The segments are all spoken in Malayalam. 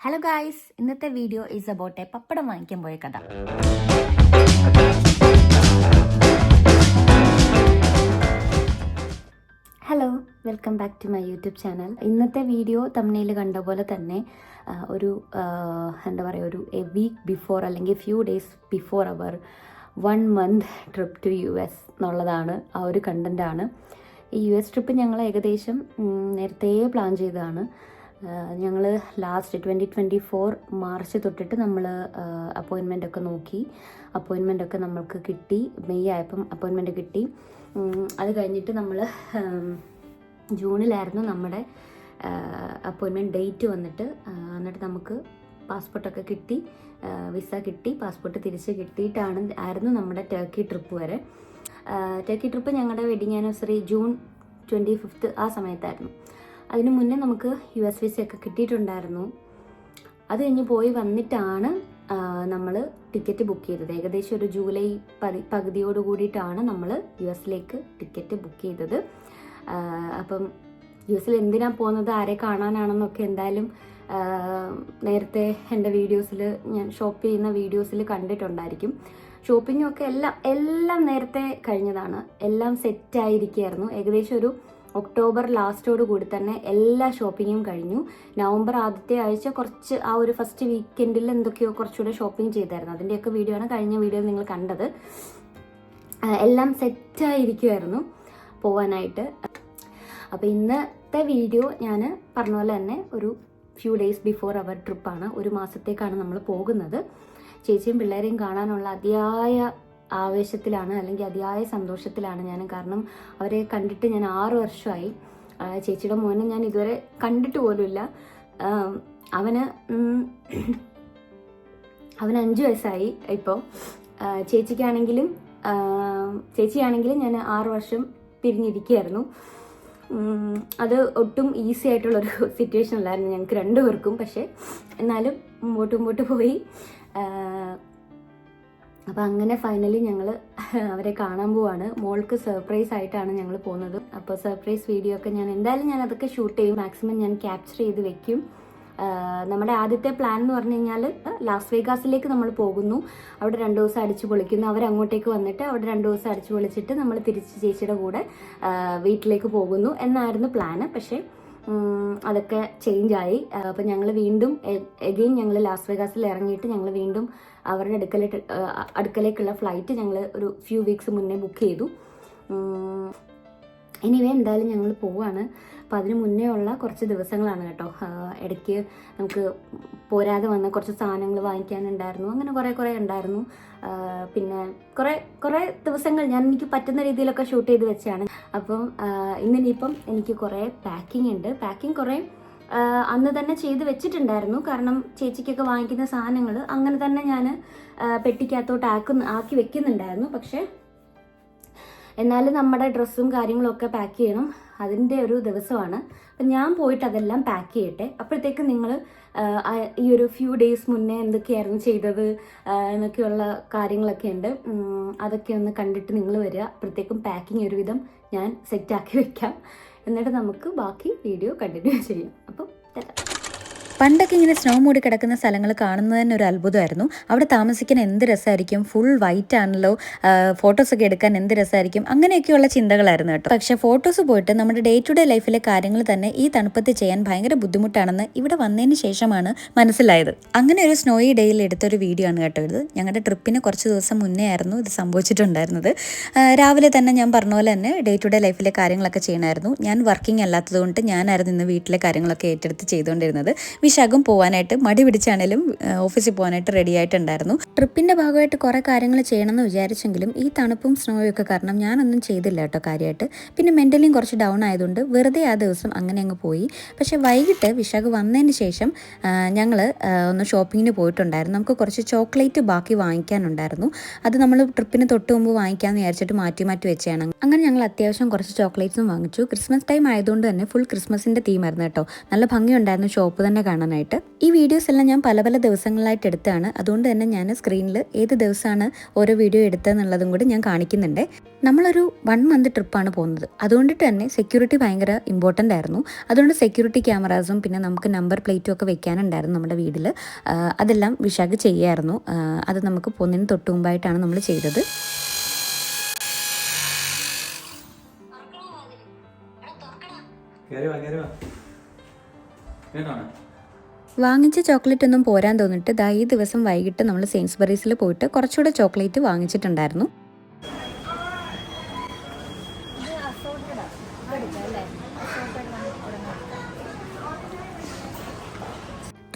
ഹലോ ഗായ്സ് ഇന്നത്തെ video is about a pappadam വാങ്ങിക്കാൻ പോയ കഥ. Hello welcome back to my YouTube channel ഇന്നത്തെ വീഡിയോ തമ്മിൽ കണ്ട പോലെ തന്നെ ഒരു എന്താ പറയുക ഒരു എ വീക്ക് ബിഫോർ അല്ലെങ്കിൽ few days before our one month trip to U S എന്നുള്ളതാണ് ആ ഒരു കണ്ടന്റാണ് ഈ യു എസ് ട്രിപ്പ് ഞങ്ങൾ ഏകദേശം നേരത്തെ പ്ലാൻ ചെയ്തതാണ്. ഞങ്ങൾ last twenty twenty four March തൊട്ടിട്ട് നമ്മൾ അപ്പോയിൻമെന്റ് ഒക്കെ നോക്കി. അപ്പോയിൻമെന്റ് ഒക്കെ നമ്മൾക്ക് കിട്ടി. മെയ് ആയപ്പം അപ്പോയിൻമെന്റ് കിട്ടി. അത് കഴിഞ്ഞിട്ട് നമ്മൾ ജൂണിലായിരുന്നു നമ്മുടെ അപ്പോയിൻമെന്റ് ഡേറ്റ് വന്നിട്ട് എന്നിട്ട് നമുക്ക് പാസ്പോർട്ടൊക്കെ കിട്ടി. വിസ കിട്ടി. പാസ്പോർട്ട് തിരിച്ച് കിട്ടിയിട്ടാണ് ആയിരുന്നു നമ്മുടെ ടർക്കി ട്രിപ്പ് വരെ. ടേക്കി ട്രിപ്പ് ഞങ്ങളുടെ wedding anniversary June twenty fifth ആ സമയത്തായിരുന്നു. അതിന് മുന്നേ നമുക്ക് യു എസ് വിസ ഒക്കെ കിട്ടിയിട്ടുണ്ടായിരുന്നു. അത് കഴിഞ്ഞ് പോയി വന്നിട്ടാണ് നമ്മൾ ടിക്കറ്റ് ബുക്ക് ചെയ്തത്. ഏകദേശം ഒരു ജൂലൈ പതി പകുതിയോട് കൂടിയിട്ടാണ് നമ്മൾ യു എസിലേക്ക് ടിക്കറ്റ് ബുക്ക് ചെയ്തത്. അപ്പം യു എസിൽ എന്തിനാണ് പോകുന്നത് ആരെ കാണാനാണെന്നൊക്കെ എന്തായാലും നേരത്തെ എന്റെ വീഡിയോസിൽ ഞാൻ ഷോപ്പ് ചെയ്യുന്ന വീഡിയോസിൽ കണ്ടിട്ടുണ്ടായിരിക്കും. ഷോപ്പിങ്ങൊക്കെ എല്ലാം എല്ലാം നേരത്തെ കഴിഞ്ഞതാണ്. എല്ലാം സെറ്റായിരിക്കുകയായിരുന്നു ഏകദേശം ഒരു ഒക്ടോബർ ലാസ്റ്റോട് കൂടി തന്നെ എല്ലാ ഷോപ്പിങ്ങും കഴിഞ്ഞു. നവംബർ ആദ്യത്തെ ആഴ്ച കുറച്ച് ആ ഒരു ഫസ്റ്റ് വീക്കെൻഡിൽ എന്തൊക്കെയോ കുറച്ചുകൂടെ ഷോപ്പിംഗ് ചെയ്തായിരുന്നു. അതിന്റെയൊക്കെ വീഡിയോ ആണ് കഴിഞ്ഞ വീഡിയോ നിങ്ങൾ കണ്ടത്. എല്ലാം സെറ്റായിരിക്കുമായിരുന്നു പോവാനായിട്ട്. അപ്പോൾ ഇന്നത്തെ വീഡിയോ ഞാൻ പറഞ്ഞ പോലെ തന്നെ ഒരു ഫ്യൂ ഡേയ്സ് ബിഫോർ അവർ ട്രിപ്പാണ് ഒരു മാസത്തേക്കാണ് നമ്മൾ പോകുന്നത്. ചേച്ചിയും പിള്ളേരെയും കാണാനുള്ള അതിയായ ആവേശത്തിലാണ് അല്ലെങ്കിൽ അതിയായ സന്തോഷത്തിലാണ് ഞാൻ കാരണം അവരെ കണ്ടിട്ട് ഞാൻ ആറ് വർഷമായി. ചേച്ചിയുടെ മോനെ ഞാൻ ഇതുവരെ കണ്ടിട്ട് പോലുമില്ല. അവന് അവന് അഞ്ച് വയസ്സായി ഇപ്പോൾ ചേച്ചിക്കാണെങ്കിലും ചേച്ചിയാണെങ്കിലും ഞാൻ ആറ് വർഷം പിരിഞ്ഞിരിക്കുകയായിരുന്നു അത് ഒട്ടും ഈസി ആയിട്ടുള്ളൊരു സിറ്റുവേഷൻ അല്ലായിരുന്നു ഞങ്ങൾക്ക് രണ്ടുപേർക്കും. പക്ഷേ എന്നാലും മുമ്പോട്ട് മുമ്പോട്ട് പോയി. അപ്പോൾ അങ്ങനെ ഫൈനലി ഞങ്ങൾ അവരെ കാണാൻ പോവാണ്. മോൾക്ക് സർപ്രൈസ് ആയിട്ടാണ് ഞങ്ങൾ പോകുന്നത്. അപ്പോൾ സർപ്രൈസ് വീഡിയോ ഒക്കെ ഞാൻ എന്തായാലും ഞാൻ അതൊക്കെ ഷൂട്ട് ചെയ്യും. മാക്സിമം ഞാൻ ക്യാപ്ചർ ചെയ്ത് വെക്കും. നമ്മുടെ ആദ്യത്തെ പ്ലാൻ എന്ന് പറഞ്ഞു കഴിഞ്ഞാൽ ലാസ് വേഗാസിലേക്ക് നമ്മൾ പോകുന്നു. അവിടെ രണ്ട് ദിവസം അടിച്ചു പൊളിക്കുന്നു. അവർ അങ്ങോട്ടേക്ക് വന്നിട്ട് അവിടെ രണ്ട് ദിവസം അടിച്ചു പൊളിച്ചിട്ട് നമ്മൾ തിരിച്ച് ചേച്ചിയുടെ കൂടെ വീട്ടിലേക്ക് പോകുന്നു. എന്നായിരുന്നു പ്ലാന് പക്ഷേ അതൊക്കെ ചേഞ്ച് ആയി. അപ്പം ഞങ്ങൾ വീണ്ടും എഗെയിൻ ഞങ്ങൾ ലാസ് വേഗാസിൽ ഇറങ്ങിയിട്ട് ഞങ്ങൾ വീണ്ടും അവരുടെ അടുക്കലേക്ക് അടുക്കലേക്കുള്ള ഫ്ലൈറ്റ് ഞങ്ങൾ ഒരു ഫ്യൂ വീക്സ് മുന്നേ ബുക്ക് ചെയ്തു. എനിവേ എന്തായാലും ഞങ്ങൾ പോവാണ്. അപ്പം അതിന് മുന്നേ ഉള്ള കുറച്ച് ദിവസങ്ങളാണ് കേട്ടോ. ഇടയ്ക്ക് നമുക്ക് പോരാതെ വന്ന കുറച്ച് സാധനങ്ങൾ വാങ്ങിക്കാനുണ്ടായിരുന്നു. അങ്ങനെ കുറേ കുറേ ഉണ്ടായിരുന്നു. പിന്നെ കുറേ കുറേ ദിവസങ്ങൾ ഞാൻ എനിക്ക് പറ്റുന്ന രീതിയിലൊക്കെ ഷൂട്ട് ചെയ്ത് വെച്ചാണ്. അപ്പം ഇന്നിനിപ്പം എനിക്ക് കുറേ പാക്കിംഗ് ഉണ്ട്. പാക്കിംഗ് കുറേ അന്ന് തന്നെ ചെയ്ത് വെച്ചിട്ടുണ്ടായിരുന്നു. കാരണം ചേച്ചിക്കൊക്കെ വാങ്ങിക്കുന്ന സാധനങ്ങൾ അങ്ങനെ തന്നെ ഞാൻ പെട്ടിക്കകത്തോട്ട് ആക്കുന്ന ആക്കി വെക്കുന്നുണ്ടായിരുന്നു. പക്ഷേ എന്നാലും നമ്മുടെ ഡ്രസ്സും കാര്യങ്ങളൊക്കെ പാക്ക് ചെയ്യണം. അതിന്റെ ഒരു ദിവസമാണ്. അപ്പം ഞാൻ പോയിട്ട് അതെല്ലാം പാക്ക് ചെയ്യട്ടെ. അപ്പോഴത്തേക്ക് നിങ്ങൾ ഈ ഒരു ഫ്യൂ ഡേയ്സ് മുന്നേ എന്തൊക്കെയായിരുന്നു ചെയ്തത് എന്നൊക്കെയുള്ള കാര്യങ്ങളൊക്കെ ഉണ്ട്. അതൊക്കെ ഒന്ന് കണ്ടിട്ട് നിങ്ങൾ വരിക. അപ്പോഴത്തേക്കും പാക്കിങ് ഒരുവിധം ഞാൻ സെറ്റാക്കി വെക്കാം. എന്നിട്ട് നമുക്ക് ബാക്കി വീഡിയോ കണ്ടിന്യൂ ചെയ്യാം. അപ്പം തരാം പണ്ടൊക്കെ ഇങ്ങനെ സ്നോ മൂടി കിടക്കുന്ന സ്ഥലങ്ങൾ കാണുന്നത് തന്നെ ഒരു അത്ഭുതമായിരുന്നു. അവിടെ താമസിക്കാൻ എന്ത് രസമായിരിക്കും? ഫുൾ വൈറ്റ് ആണല്ലോ. ഫോട്ടോസൊക്കെ എടുക്കാൻ എന്ത് രസമായിരിക്കും? അങ്ങനെയൊക്കെയുള്ള ചിന്തകളായിരുന്നു കേട്ടോ. പക്ഷേ ഫോട്ടോസ് പോയിട്ട് നമ്മുടെ ഡേ ടു ഡേ ലൈഫിലെ കാര്യങ്ങൾ തന്നെ ഈ തണുപ്പത്ത് ചെയ്യാൻ ഭയങ്കര ബുദ്ധിമുട്ടാണെന്ന് ഇവിടെ വന്നതിന് ശേഷമാണ് മനസ്സിലായത്. അങ്ങനെ ഒരു സ്നോയി ഡേയിൽ എടുത്തൊരു വീഡിയോ ആണ് കേട്ടോ ഇത്. ഞങ്ങളുടെ ട്രിപ്പിന് കുറച്ച് ദിവസം മുന്നേ ആയിരുന്നു ഇത് സംഭവിച്ചിട്ടുണ്ടായിരുന്നത്. രാവിലെ തന്നെ ഞാൻ പറഞ്ഞ പോലെ തന്നെ ഡേ ടു ഡേ ലൈഫിലെ കാര്യങ്ങളൊക്കെ ചെയ്യണമായിരുന്നു. ഞാൻ വർക്കിംഗ് അല്ലാത്തതുകൊണ്ട് ഞാനായിരുന്നു ഇന്ന് വീട്ടിലെ കാര്യങ്ങളൊക്കെ ഏറ്റെടുത്ത് ചെയ്തുകൊണ്ടിരുന്നത്. വിശാഖം പോകാനായിട്ട് മടി പിടിച്ചാണേലും ഓഫീസിൽ പോകാനായിട്ട് റെഡി ആയിട്ടുണ്ടായിരുന്നു. ട്രിപ്പിന്റെ ഭാഗമായിട്ട് കുറേ കാര്യങ്ങൾ ചെയ്യണമെന്ന് വിചാരിച്ചെങ്കിലും ഈ തണുപ്പും സ്നോയും ഒക്കെ കാരണം ഞാനൊന്നും ചെയ്തില്ല കേട്ടോ കാര്യമായിട്ട് പിന്നെ മെന്റലിയും കുറച്ച് ഡൗൺ ആയതുകൊണ്ട് വെറുതെ ആ ദിവസം അങ്ങനെ അങ്ങ് പോയി. പക്ഷേ വൈകിട്ട് വിശാഖ് വന്നതിന് ശേഷം ഞങ്ങൾ ഒന്ന് ഷോപ്പിങ്ങിന് പോയിട്ടുണ്ടായിരുന്നു. നമുക്ക് കുറച്ച് ചോക്ലേറ്റ് ബാക്കി വാങ്ങിക്കാനുണ്ടായിരുന്നു. അത് നമ്മൾ ട്രിപ്പിന് തൊട്ട് മുമ്പ് വാങ്ങിക്കാമെന്ന് വിചാരിച്ചിട്ട് മാറ്റി മാറ്റി വെച്ചാണ് അങ്ങനെ ഞങ്ങൾ അത്യാവശ്യം കുറച്ച് ചോക്ലേറ്റ്സും വാങ്ങിച്ചു. ക്രിസ്മസ് ടൈം ആയതുകൊണ്ട് തന്നെ ഫുൾ ക്രിസ്മസിന്റെ തീമായിരുന്നു കേട്ടോ. നല്ല ഭംഗിയുണ്ടായിരുന്നു. ഷോപ്പ് തന്നെ കാണാൻ. കാണാനായിട്ട്. ഈ വീഡിയോസ് എല്ലാം ഞാൻ പല പല ദിവസങ്ങളായിട്ട് എടുത്താണ്. അതുകൊണ്ട് തന്നെ ഞാൻ സ്ക്രീനിൽ ഏത് ദിവസമാണ് ഓരോ വീഡിയോ എടുത്തതെന്നുള്ളതും കൂടി ഞാൻ കാണിക്കുന്നുണ്ട്. നമ്മളൊരു വൺ മന്ത് ട്രിപ്പാണ് പോകുന്നത്. അതുകൊണ്ടിട്ട് തന്നെ സെക്യൂരിറ്റി ഭയങ്കര ഇമ്പോർട്ടന്റ് ആയിരുന്നു. അതുകൊണ്ട് സെക്യൂരിറ്റി ക്യാമറാസും പിന്നെ നമുക്ക് നമ്പർ പ്ലേറ്റും ഒക്കെ വെക്കാനുണ്ടായിരുന്നു നമ്മുടെ വീട്ടിൽ അതെല്ലാം വിശാഖ് ചെയ്യായിരുന്നു. അത് നമുക്ക് പോകുന്നതിന് തൊട്ട് മുമ്പായിട്ടാണ് നമ്മൾ ചെയ്തത്. കേറി വാ കേറി വാ. കേട്ടാണ് വാങ്ങിച്ച ചോക്ലേറ്റ് ഒന്നും പോരാൻ തോന്നിട്ട് ദാ ഈ ദിവസം വൈകിട്ട് നമ്മൾ സെയിൻസ്ബറീസിൽ പോയിട്ട് കുറച്ചുകൂടെ ചോക്ലേറ്റ് വാങ്ങിച്ചിട്ടുണ്ടായിരുന്നു.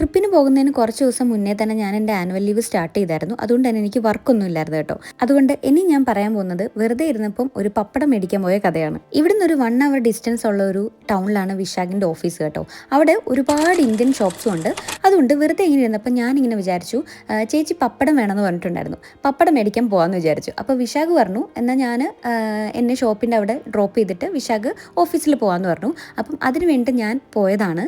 ട്രിപ്പിന് പോകുന്നതിന് കുറച്ച് ദിവസം മുന്നേ തന്നെ ഞാൻ എന്റെ ആനുവൽ ലീവ് സ്റ്റാർട്ട് ചെയ്തായിരുന്നു. അതുകൊണ്ട് തന്നെ എനിക്ക് വർക്കൊന്നും ഇല്ലായിരുന്നു കേട്ടോ. അതുകൊണ്ട് ഇനി ഞാൻ പറയാൻ പോകുന്നത് വെറുതെ ഇരുന്നപ്പം ഒരു പപ്പടം മേടിക്കാൻ പോയ കഥയാണ്. ഇവിടുന്ന് ഒരു വൺ അവർ ഡിസ്റ്റൻസ് ഉള്ള ഒരു ടൗണിലാണ് വിശാഖിന്റെ ഓഫീസ് കേട്ടോ. അവിടെ ഒരുപാട് ഇന്ത്യൻ ഷോപ്സും ഉണ്ട്. അതുകൊണ്ട് വെറുതെ ഇങ്ങനെ ഇരുന്നപ്പോൾ ഞാനിങ്ങനെ വിചാരിച്ചു ചേച്ചി പപ്പടം വേണമെന്ന് പറഞ്ഞിട്ടുണ്ടായിരുന്നു. പപ്പടം മേടിക്കാൻ പോകാമെന്ന് വിചാരിച്ചു. അപ്പോൾ വിശാഖ് പറഞ്ഞു എന്നാൽ ഞാൻ എന്നെ ഷോപ്പിന്റെ അവിടെ ഡ്രോപ്പ് ചെയ്തിട്ട് വിശാഖ് ഓഫീസിൽ പോകാമെന്ന് പറഞ്ഞു. അപ്പം അതിന് വേണ്ടി ഞാൻ പോയതാണ്.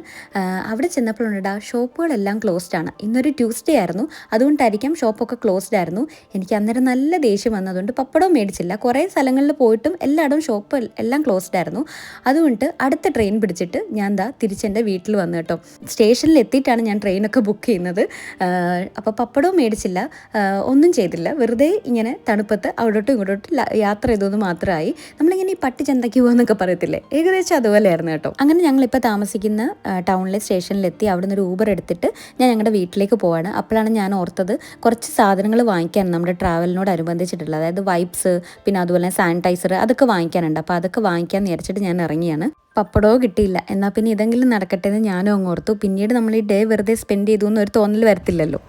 അവിടെ ചെന്നപ്പോഴുണ്ട് ആ ഷോപ്പുകളെല്ലാം ക്ലോസ്ഡ് ആണ്. ഇന്നൊരു ട്യൂസ്ഡേ ആയിരുന്നു. അതുകൊണ്ടായിരിക്കാം ഷോപ്പൊക്കെ ക്ലോസ്ഡ് ആയിരുന്നു. എനിക്ക് അന്നേരം നല്ല ദേഷ്യം വന്നതുകൊണ്ട് പപ്പടവും മേടിച്ചില്ല. കുറേ സ്ഥലങ്ങളിൽ പോയിട്ടും എല്ലായിടവും ഷോപ്പ് എല്ലാം ക്ലോസ്ഡ് ആയിരുന്നു. അതുകൊണ്ട് അടുത്ത ട്രെയിൻ പിടിച്ചിട്ട് ഞാൻ ദാ തിരിച്ചെന്റെ വീട്ടിൽ വന്നു കേട്ടോ. സ്റ്റേഷനിൽ എത്തിയിട്ടാണ് ഞാൻ ട്രെയിനൊക്കെ ബുക്ക് ചെയ്യുന്നത്. അപ്പോൾ പപ്പടവും മേടിച്ചില്ല. ഒന്നും ചെയ്തില്ല. വെറുതെ ഇങ്ങനെ തണുപ്പത്ത് അവിടോട്ടും ഇങ്ങോട്ടും യാത്ര ചെയ്തത് മാത്രമായി. നമ്മളിങ്ങനെ ഈ പട്ടി ചന്തയ്ക്ക് പോകുമെന്നൊക്കെ പറയത്തില്ലേ? ഏകദേശം അതുപോലെയായിരുന്നു കേട്ടോ. അങ്ങനെ ഞങ്ങളിപ്പോൾ താമസിക്കുന്ന ടൗണിലെ സ്റ്റേഷനിലെത്തി. അവിടെ ഒരു ഊബർ എടുത്തിട്ട് ഞാൻ ഞങ്ങളുടെ വീട്ടിലേക്ക് പോവാണ്. അപ്പോഴാണ് ഞാൻ ഓർത്തത് കുറച്ച് സാധനങ്ങൾ വാങ്ങിക്കാൻ നമ്മുടെ ട്രാവലിനോട് അനുബന്ധിച്ചിട്ടുള്ളത്. അതായത് വൈപ്സ് പിന്നെ അതുപോലെ സാനിറ്റൈസർ അതൊക്കെ വാങ്ങിക്കാനുണ്ട്. അപ്പോൾ അതൊക്കെ വാങ്ങിക്കാൻ വിചാരിച്ചിട്ട് ഞാൻ ഇറങ്ങിയാണ്. പപ്പടമോ കിട്ടിയില്ല. എന്നാൽ പിന്നെ ഇതെങ്കിലും നടക്കട്ടെ എന്ന് ഞാനും അങ്ങ് ഓർത്തു. പിന്നീട് നമ്മൾ ഈ ഡേ വെറുതെ സ്പെൻഡ് ചെയ്തു എന്നൊരു തോന്നൽ വരത്തില്ലല്ലോ.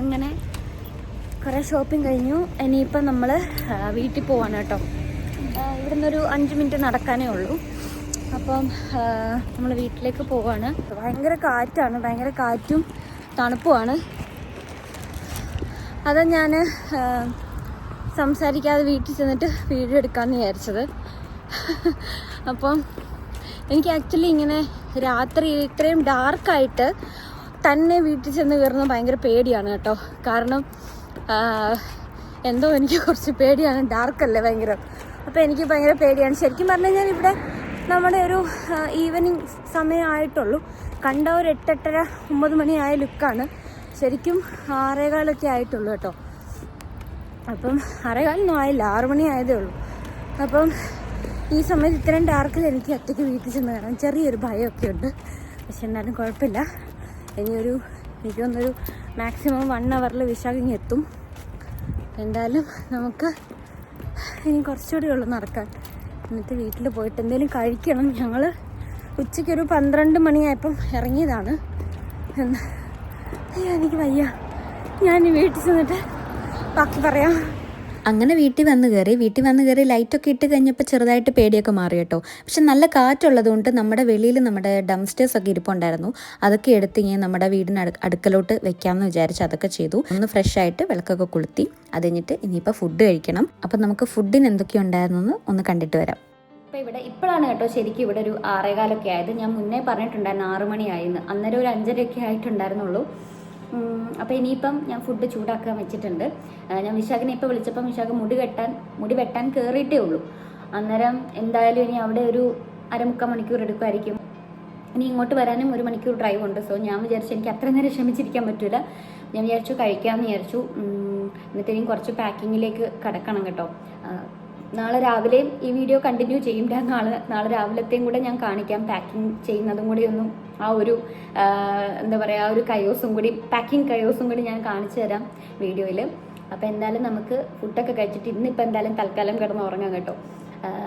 അങ്ങനെ കുറേ ഷോപ്പിംഗ് കഴിഞ്ഞു. ഇനിയിപ്പം നമ്മൾ വീട്ടിൽ പോവാണ് കേട്ടോ. ആ, ഇവിടുന്ന് ഒരു അഞ്ച് മിനിറ്റ് നടക്കാനേ ഉള്ളൂ. അപ്പം നമ്മൾ വീട്ടിലേക്ക് പോവാണ്. ഭയങ്കര കാറ്റാണ്. ഭയങ്കര കാറ്റും തണുപ്പുമാണ്. അതാ ഞാൻ സംസാരിക്കാതെ വീട്ടിൽ ചെന്നിട്ട് വീഡിയോ എടുക്കാമെന്ന് വിചാരിച്ചത്. അപ്പം എനിക്ക് ആക്ച്വലി ഇങ്ങനെ രാത്രി ഇത്രയും ഡാർക്കായിട്ട് തന്നെ വീട്ടിൽ ചെന്ന് കയറുന്നത് ഭയങ്കര പേടിയാണ് കേട്ടോ. കാരണം എന്തോ എനിക്ക് കുറച്ച് പേടിയാണ്. ഡാർക്കല്ലേ ഭയങ്കര. അപ്പോൾ എനിക്ക് ഭയങ്കര പേടിയാണ്. ശരിക്കും പറഞ്ഞു കഴിഞ്ഞാൽ ഇവിടെ നമ്മുടെ ഒരു ഈവനിങ് സമയമായിട്ടുള്ളൂ. കണ്ട ഒരു എട്ടെട്ടര ഒമ്പത് മണിയായ ലുക്കാണ്. ശരിക്കും ആറേകാലൊക്കെ ആയിട്ടുള്ളൂ കേട്ടോ. അപ്പം ആറേകാലൊന്നും ആയില്ല ആറു മണി ആയതേ ഉള്ളൂ. അപ്പം ഈ സമയത്ത് ഇത്രയും ഡാർക്കിൽ എനിക്ക് ഒറ്റയ്ക്ക് വീട്ടിൽ ചെന്ന് കയറാൻ ചെറിയൊരു ഭയമൊക്കെ ഉണ്ട്. പക്ഷെ എന്നാലും കുഴപ്പമില്ല. ഇനിയൊരു എനിക്ക് തോന്നുന്നൊരു മാക്സിമം വൺ അവറിൽ വിശാഖിങ് എത്തും. എന്തായാലും നമുക്ക് ഇനി കുറച്ചുകൂടി ഉള്ളു നടക്കാൻ. എന്നിട്ട് വീട്ടിൽ പോയിട്ട് എന്തെങ്കിലും കഴിക്കണം. ഞങ്ങൾ ഉച്ചയ്ക്കൊരു പന്ത്രണ്ട് മണിയായപ്പം ഇറങ്ങിയതാണ്. എന്ന് അയ്യോ എനിക്ക് വയ്യ. ഞാൻ വീട്ടിൽ ചെന്നിട്ട് ബാക്കി പറയാം. അങ്ങനെ വീട്ടിൽ വന്ന് കയറി വീട്ടിൽ വന്ന് കയറി ലൈറ്റൊക്കെ ഇട്ട് കഴിഞ്ഞപ്പോൾ ചെറുതായിട്ട് പേടിയൊക്കെ മാറി കേട്ടോ. പക്ഷെ നല്ല കാറ്റുള്ളത് കൊണ്ട് നമ്മുടെ വെളിയിൽ നമ്മുടെ ഡംസ്റ്റേഴ്സ് ഒക്കെ ഇരിപ്പുണ്ടായിരുന്നു. അതൊക്കെ എടുത്ത് ഇങ്ങനെ നമ്മുടെ വീടിന് അടു അടുക്കലോട്ട് വെക്കാമെന്ന് വിചാരിച്ച് അതൊക്കെ ചെയ്തു. ഒന്ന് ഫ്രഷ് ആയിട്ട് വിളക്കൊക്കെ കൊളുത്തി അത് കഴിഞ്ഞിട്ട് ഇനിയിപ്പോൾ ഫുഡ് കഴിക്കണം. അപ്പം നമുക്ക് ഫുഡിന് എന്തൊക്കെ ഉണ്ടായിരുന്നു ഒന്ന് കണ്ടിട്ട് വരാം. ഇപ്പം ഇവിടെ ഇപ്പോഴാണ് കേട്ടോ ശരിക്കും ഇവിടെ ഒരു ആറേകാലൊക്കെ ആയത്. ഞാൻ മുന്നേ പറഞ്ഞിട്ടുണ്ടായിരുന്നു ആറ് മണിയായിന്ന് അന്നേരം ഒരു അഞ്ചരയൊക്കെ ആയിട്ടുണ്ടായിരുന്നുള്ളൂ. അപ്പോൾ ഇനിയിപ്പം ഞാൻ ഫുഡ് ചൂടാക്കാൻ വെച്ചിട്ടുണ്ട്. ഞാൻ വിശാഖിനെ ഇപ്പോൾ വിളിച്ചപ്പം വിശാഖ മുടി വെട്ടാൻ മുടി വെട്ടാൻ കയറിയിട്ടേ ഉള്ളൂ. അന്നേരം എന്തായാലും ഇനി അവിടെ ഒരു അരമുക്കാൽ മണിക്കൂർ എടുക്കുമായിരിക്കും. ഇനി ഇങ്ങോട്ട് വരാനും ഒരു മണിക്കൂർ ഡ്രൈവ് ഉണ്ട്. സോ ഞാൻ വിചാരിച്ചു എനിക്ക് അത്ര നേരം ക്ഷമിച്ചിരിക്കാൻ പറ്റില്ല ഞാൻ വിചാരിച്ചു കഴിക്കാമെന്ന് വിചാരിച്ചു. എന്നിട്ട് ഇനി കുറച്ച് പാക്കിങ്ങിലേക്ക് കടക്കണം കേട്ടോ. നാളെ രാവിലെയും ഈ വീഡിയോ കണ്ടിന്യൂ ചെയ്യും. നാളെ നാളെ രാവിലത്തെയും കൂടെ ഞാൻ കാണിക്കാം. പാക്കിംഗ് ചെയ്യുന്നതും കൂടി ഒന്നും ആ ഒരു എന്താ പറയുക ആ ഒരു കയോസും കൂടി പാക്കിംഗ് കയോസും കൂടി ഞാൻ കാണിച്ചു തരാം വീഡിയോയിൽ അപ്പോൾ എന്തായാലും നമുക്ക് ഫുഡൊക്കെ കഴിച്ചിട്ട് ഇന്നിപ്പോൾ എന്തായാലും തൽക്കാലം കിടന്ന് ഉറങ്ങാം കേട്ടോ.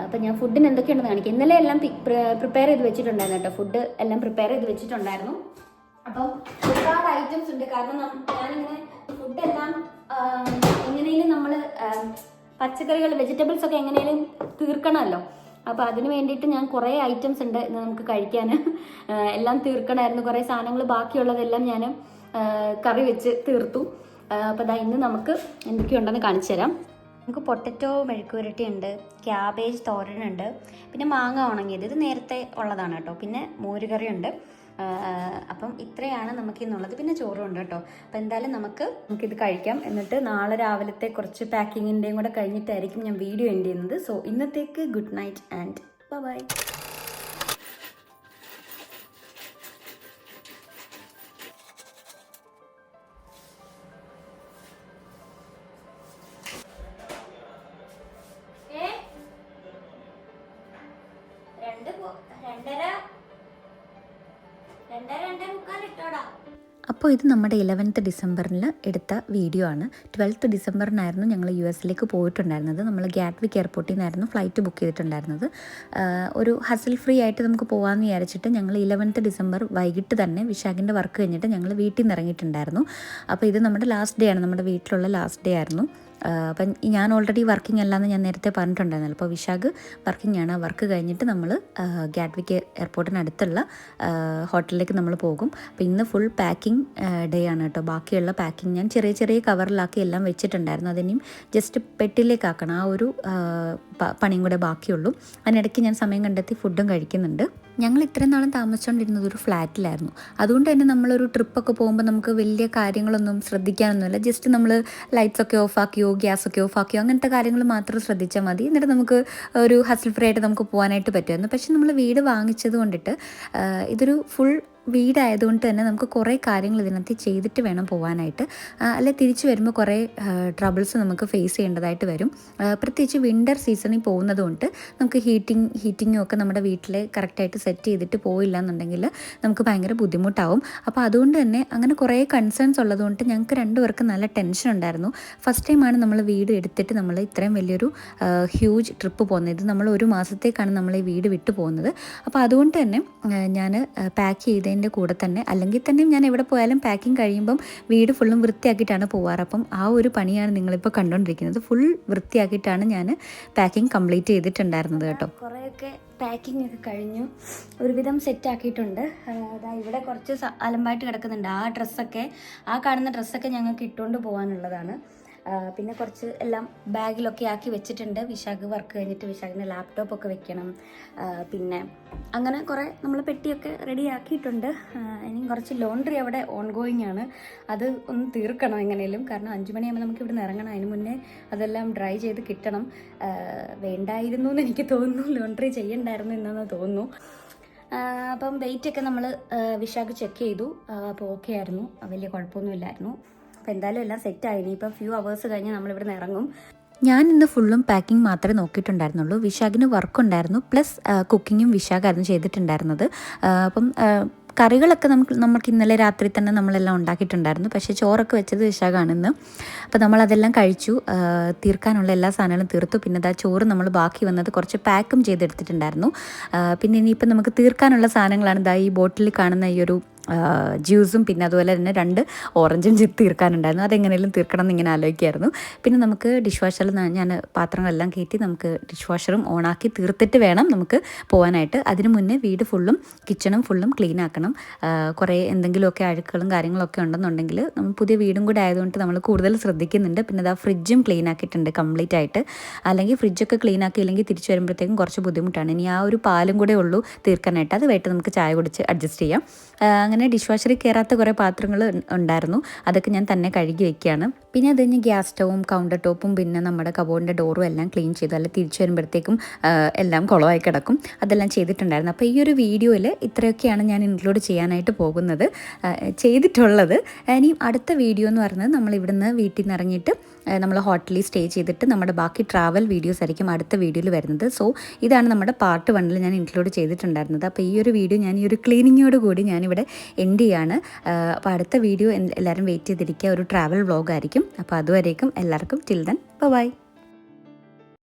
അപ്പം ഞാൻ ഫുഡിന് എന്തൊക്കെയുണ്ടെന്ന് കാണിക്കാം. ഇന്നലെ എല്ലാം പ്രിപ്പയർ ചെയ്ത് വെച്ചിട്ടുണ്ടായിരുന്നു കേട്ടോ. ഫുഡ് എല്ലാം പ്രിപ്പയർ ചെയ്ത് വെച്ചിട്ടുണ്ടായിരുന്നു. അപ്പം ഒരുപാട് ഐറ്റംസ് ഉണ്ട്. കാരണം ഞാനിങ്ങനെ ഫുഡെല്ലാം എങ്ങനെയും നമ്മൾ പച്ചക്കറികൾ വെജിറ്റബിൾസ് ഒക്കെ എങ്ങനെയും തീർക്കണമല്ലോ. അപ്പോൾ അതിന് വേണ്ടിയിട്ട് ഞാൻ കുറേ ഐറ്റംസ് ഉണ്ട് നമുക്ക് കഴിക്കാൻ എല്ലാം തീർക്കണമായിരുന്നു കുറേ സാധനങ്ങൾ ബാക്കിയുള്ളതെല്ലാം ഞാൻ കറി വെച്ച് തീർത്തു. അപ്പോൾ അതാ ഇന്ന് നമുക്ക് എന്തൊക്കെയുണ്ടെന്ന് കാണിച്ചു തരാം. നമുക്ക് പൊട്ടറ്റോ മെഴുക്കുവരട്ടി ഉണ്ട് ക്യാബേജ് തോരനുണ്ട് പിന്നെ മാങ്ങ ഉണങ്ങിയത്. ഇത് നേരത്തെ ഉള്ളതാണ് കേട്ടോ. പിന്നെ മോരുകറി ഉണ്ട്. അപ്പം ഇത്രയാണ് നമുക്ക് ഇന്നുള്ളത് പിന്നെ ചോറും ഉണ്ട് കേട്ടോ. അപ്പം എന്തായാലും നമുക്ക് നമുക്കിത് കഴിക്കാം. എന്നിട്ട് നാളെ രാവിലത്തെ കുറച്ച് പാക്കിങ്ങിന്റെയും കൂടെ കഴിഞ്ഞിട്ടായിരിക്കും ഞാൻ വീഡിയോ എൻഡ് ചെയ്യുന്നത്. സോ ഇന്നത്തേക്ക് ഗുഡ് നൈറ്റ് ആൻഡ് ബൈ അപ്പോൾ ഇത് നമ്മുടെ ഇലവൻത്ത് ഡിസംബറിൽ എടുത്ത വീഡിയോ ആണ്. ട്വൽത്ത് ഡിസംബറിനായിരുന്നു ഞങ്ങൾ യു എസിലേക്ക് പോയിട്ടുണ്ടായിരുന്നത്. നമ്മൾ ഗാറ്റ്വിക് എയർപോർട്ടിൽ നിന്നായിരുന്നു ഫ്ലൈറ്റ് ബുക്ക് ചെയ്തിട്ടുണ്ടായിരുന്നത്. ഒരു ഹസിൽ ഫ്രീ ആയിട്ട് നമുക്ക് പോകാമെന്ന് വിചാരിച്ചിട്ട് ഞങ്ങൾ ഇലവൻത്ത് ഡിസംബർ വൈകിട്ട് തന്നെ വിശാഖിന്റെ വർക്ക് കഴിഞ്ഞിട്ട് ഞങ്ങൾ വീട്ടിൽ നിന്ന് ഇറങ്ങിയിട്ടുണ്ടായിരുന്നു. അപ്പോൾ ഇത് നമ്മുടെ ലാസ്റ്റ് ഡേ ആണ്. നമ്മുടെ വീട്ടിലുള്ള ലാസ്റ്റ് ഡേ ആയിരുന്നു. അപ്പം ഞാൻ ഓൾറെഡി വർക്കിംഗ് അല്ലാന്ന് ഞാൻ നേരത്തെ പറഞ്ഞിട്ടുണ്ടായിരുന്നല്ലോ. അപ്പോൾ വിശാഖ് വർക്കിംഗ് ആണ്. വർക്ക് കഴിഞ്ഞിട്ട് നമ്മൾ ഗാറ്റ്വിക്ക് എയർപോർട്ടിനടുത്തുള്ള ഹോട്ടലിലേക്ക് നമ്മൾ പോകും. അപ്പോൾ ഇന്ന് ഫുൾ പാക്കിംഗ് ഡേ ആണ് കേട്ടോ. ബാക്കിയുള്ള പാക്കിംഗ് ഞാൻ ചെറിയ ചെറിയ കവറിലാക്കി എല്ലാം വെച്ചിട്ടുണ്ടായിരുന്നു. അതിനെയും ജസ്റ്റ് പെട്ടിലേക്കാക്കണം ആ ഒരു പണിയും കൂടെ ബാക്കിയുള്ളൂ. അതിനിടയ്ക്ക് ഞാൻ സമയം കണ്ടെത്തി ഫുഡും കഴിക്കുന്നുണ്ട്. ഞങ്ങൾ ഇത്രയും നാളും താമസിച്ചുകൊണ്ടിരുന്നത് ഒരു ഫ്ലാറ്റിലായിരുന്നു. അതുകൊണ്ട് തന്നെ നമ്മളൊരു ട്രിപ്പൊക്കെ പോകുമ്പോൾ നമുക്ക് വലിയ കാര്യങ്ങളൊന്നും ശ്രദ്ധിക്കാനൊന്നുമില്ല. ജസ്റ്റ് നമ്മൾ ലൈറ്റ്സൊക്കെ ഓഫാക്കിയോ ഗ്യാസൊക്കെ ഓഫാക്കിയോ അങ്ങനത്തെ കാര്യങ്ങൾ മാത്രം ശ്രദ്ധിച്ചാൽ മതി. എന്നിട്ട് നമുക്ക് ഒരു ഹസിൽ ഫ്രീ ആയിട്ട് നമുക്ക് പോകാനായിട്ട് പറ്റുമായിരുന്നു. പക്ഷെ നമ്മൾ വീട് വാങ്ങിച്ചത് കൊണ്ടിട്ട് ഇതൊരു ഫുൾ വീടായതുകൊണ്ട് തന്നെ നമുക്ക് കുറേ കാര്യങ്ങൾ ഇതിനകത്ത് ചെയ്തിട്ട് വേണം പോകാനായിട്ട് അല്ലെ തിരിച്ചു വരുമ്പോൾ കുറേ ട്രബിൾസ് നമുക്ക് ഫേസ് ചെയ്യേണ്ടതായിട്ട് വരും. പ്രത്യേകിച്ച് വിന്റർ സീസണിൽ പോകുന്നതുകൊണ്ട് നമുക്ക് ഹീറ്റിംഗ് ഹീറ്റിങ്ങും ഒക്കെ നമ്മുടെ വീട്ടിൽ കറക്റ്റായിട്ട് സെറ്റ് ചെയ്തിട്ട് പോയില്ല എന്നുണ്ടെങ്കിൽ നമുക്ക് ഭയങ്കര ബുദ്ധിമുട്ടാവും. അപ്പോൾ അതുകൊണ്ട് തന്നെ അങ്ങനെ കുറേ കൺസേൺസ് ഉള്ളതുകൊണ്ട് ഞങ്ങൾക്ക് രണ്ടുപേർക്കും നല്ല ടെൻഷൻ ഉണ്ടായിരുന്നു. ഫസ്റ്റ് ടൈമാണ് നമ്മൾ വീട് എടുത്തിട്ട് നമ്മൾ ഇത്രയും വലിയൊരു ഹ്യൂജ് ട്രിപ്പ് പോകുന്നത്. നമ്മൾ ഒരു മാസത്തേക്കാണ് നമ്മൾ ഈ വീട് വിട്ടു പോകുന്നത് അപ്പോൾ അതുകൊണ്ട് തന്നെ ഞാൻ പാക്ക് ചെയ്തതിന്റെ കൂടെ തന്നെ. അല്ലെങ്കിൽ തന്നെ ഞാൻ എവിടെ പോയാലും പാക്കിംഗ് കഴിയുമ്പം വീട് ഫുള്ളും വൃത്തിയാക്കിയിട്ടാണ് പോവാറ്. അപ്പം ആ ഒരു പണിയാണ് നിങ്ങളിപ്പോൾ കണ്ടുകൊണ്ടിരിക്കുന്നത്. ഫുൾ വൃത്തിയാക്കിയിട്ടാണ് ഞാൻ പാക്കിംഗ് കംപ്ലീറ്റ് ചെയ്തിട്ടുണ്ടായിരുന്നത് കേട്ടോ. കുറേയൊക്കെ പാക്കിംഗ് ഒക്കെ കഴിഞ്ഞു. ഒരുവിധം സെറ്റ് ആക്കിയിട്ടുണ്ട്. അതാ ഇവിടെ കുറച്ച് അലമ്പായിട്ട് കിടക്കുന്നുണ്ട്. ആ ഡ്രസ്സൊക്കെ ആ കാണുന്ന ഡ്രസ്സൊക്കെ ഞങ്ങൾക്ക് ഇട്ടുകൊണ്ട് പോകാനുള്ളതാണ് പിന്നെ കുറച്ച് എല്ലാം ബാഗിലൊക്കെ ആക്കി വെച്ചിട്ടുണ്ട്. വിശാഖ് വർക്ക് കഴിഞ്ഞിട്ട് വിശാഖിന്റെ ലാപ്ടോപ്പ് ഒക്കെ വെക്കണം. പിന്നെ അങ്ങനെ കുറേ നമ്മൾ പെട്ടിയൊക്കെ റെഡി ആക്കിയിട്ടുണ്ട്. ഇനി കുറച്ച് ലോണ്ടറി അവിടെ ഓൺ ഗോയിങ് ആണ്. അത് ഒന്ന് തീർക്കണം എങ്ങനെയും കാരണം അഞ്ചു മണിയാകുമ്പോൾ നമുക്ക് ഇവിടെ ഇറങ്ങണം. അതിന് മുന്നേ അതെല്ലാം ഡ്രൈ ചെയ്ത് കിട്ടണം. വേണ്ടായിരുന്നു എന്ന് എനിക്ക് തോന്നുന്നു. ലോണ്ടറി ചെയ്യണ്ടായിരുന്നു എന്നു തോന്നുന്നു. അപ്പം വെയിറ്റൊക്കെ നമ്മൾ വിശാഖ് ചെക്ക് ചെയ്തു. അപ്പോൾ ഓക്കെ ആയിരുന്നു. വലിയ കുഴപ്പമൊന്നുമില്ലായിരുന്നു. അപ്പോൾ എന്തായാലും എല്ലാം സെറ്റ് ആയി. ഇനിയിപ്പോൾ ഫ്യൂ അവേഴ്സ് കഴിഞ്ഞ് നമ്മളിവിടെ നിന്ന് ഇറങ്ങും. ഞാൻ ഇന്ന് ഫുള്ളും പാക്കിംഗ് മാത്രമേ നോക്കിയിട്ടുണ്ടായിരുന്നുള്ളൂ. വിശാഖിന് വർക്ക് ഉണ്ടായിരുന്നു. പ്ലസ് കുക്കിങ്ങും വിശാഖായിരുന്നു ചെയ്തിട്ടുണ്ടായിരുന്നത്. അപ്പം കറികളൊക്കെ നമുക്ക് നമുക്ക് ഇന്നലെ രാത്രി തന്നെ നമ്മളെല്ലാം ഉണ്ടാക്കിയിട്ടുണ്ടായിരുന്നു. പക്ഷേ ചോറൊക്കെ വെച്ചത് വിശാഖാണ് ഇന്ന്. അപ്പോൾ നമ്മളതെല്ലാം കഴിച്ചു. തീർക്കാനുള്ള എല്ലാ സാധനങ്ങളും തീർത്തു. പിന്നെ ആ ചോറ് നമ്മൾ ബാക്കി വന്നത് കുറച്ച് പാക്കും ചെയ്തെടുത്തിട്ടുണ്ടായിരുന്നു. പിന്നെ ഇനിയിപ്പം നമുക്ക് തീർക്കാനുള്ള സാധനങ്ങളാണ് ഇതാ ഈ ബോട്ടിലിൽ കാണുന്ന ഈ ഒരു ജ്യൂസും പിന്നെ അതുപോലെ തന്നെ രണ്ട് ഓറഞ്ചും തീർക്കാനുണ്ടായിരുന്നു. അതെങ്ങനെയും തീർക്കണം എന്ന് ഇങ്ങനെ പിന്നെ നമുക്ക് ഡിഷ് വാഷറിൽ ഞാൻ പാത്രങ്ങളെല്ലാം കയറ്റി നമുക്ക് ഡിഷ് വാഷറും ഓണാക്കി തീർത്തിട്ട് വേണം നമുക്ക് പോകാനായിട്ട് അതിന് മുന്നേ വീട് ഫുള്ളും കിച്ചണും ഫുള്ളും ക്ലീൻ ആക്കണം. കുറേ എന്തെങ്കിലുമൊക്കെ അഴുക്കുകളും കാര്യങ്ങളൊക്കെ ഉണ്ടെന്നുണ്ടെങ്കിൽ നമ്മൾ പുതിയ വീടും കൂടെ ആയതുകൊണ്ട് നമ്മൾ കൂടുതൽ ശ്രദ്ധിക്കുന്നുണ്ട്. പിന്നെ അതാ ഫ്രിഡ്ജും ക്ലീൻ ആക്കിയിട്ടുണ്ട് കംപ്ലീറ്റ് ആയിട്ട്. അല്ലെങ്കിൽ ഫ്രിഡ്ജൊക്കെ ക്ലീൻ ആക്കിയില്ലെങ്കിൽ തിരിച്ചു വരുമ്പോഴത്തേക്കും കുറച്ച് ബുദ്ധിമുട്ടാണ്. ഇനി ആ ഒരു പാലും കൂടെ ഉള്ളൂ തീർക്കാനായിട്ട്. അത് വേട്ട് നമുക്ക് ചായ കുടിച്ച് അഡ്ജസ്റ്റ് ചെയ്യാം. അങ്ങനെ ഡിഷ് വാഷറിൽ കയറാത്ത കുറേ പാത്രങ്ങൾ ഉണ്ടായിരുന്നു. അതൊക്കെ ഞാൻ തന്നെ കഴുകി വെക്കുകയാണ്. പിന്നെ അത് കഴിഞ്ഞ് ഗ്യാസ് സ്റ്റവും കൗണ്ടർ ടോപ്പും പിന്നെ നമ്മുടെ കബോർഡിന്റെ ഡോറും എല്ലാം ക്ലീൻ ചെയ്തു. അല്ല തിരിച്ചു വരുമ്പോഴത്തേക്കും എല്ലാം കുളമായി കിടക്കും. അതെല്ലാം ചെയ്തിട്ടുണ്ടായിരുന്നു. അപ്പോൾ ഈ ഒരു വീഡിയോയിൽ ഇത്രയൊക്കെയാണ് ഞാൻ ഇൻക്ലൂഡ് ചെയ്യാനായിട്ട് പോകുന്നത്. ചെയ്തിട്ടുള്ളത്. ഇനിയും അടുത്ത വീഡിയോ എന്ന് പറയുന്നത് നമ്മൾ ഇവിടുന്ന് വീട്ടിൽ നിന്ന് ഇറങ്ങിയിട്ട് നമ്മൾ ഹോട്ടലിൽ സ്റ്റേ ചെയ്തിട്ട് നമ്മുടെ ബാക്കി ട്രാവൽ വീഡിയോസ് ആയിരിക്കും അടുത്ത വീഡിയോയിൽ വരുന്നത്. സോ ഇതാണ് നമ്മുടെ പാർട്ട് വണ്ണിൽ ഞാൻ ഇൻക്ലൂഡ് ചെയ്തിട്ടുണ്ടായിരുന്നത്. അപ്പോൾ ഈ ഒരു വീഡിയോ ഞാൻ ഈ ഒരു ക്ലീനിങ്ങോട് കൂടി ഞാനിവിടെ എൻഡ് ചെയ്യാണ്. അപ്പോൾ അടുത്ത വീഡിയോ എല്ലാവരും വെയിറ്റ് ചെയ്തിരിക്കുക. ഒരു ട്രാവൽ വ്ളോഗായിരിക്കും അപ്പോൾ അതുവരേക്കും എല്ലാവർക്കും ടിൽ ബൈ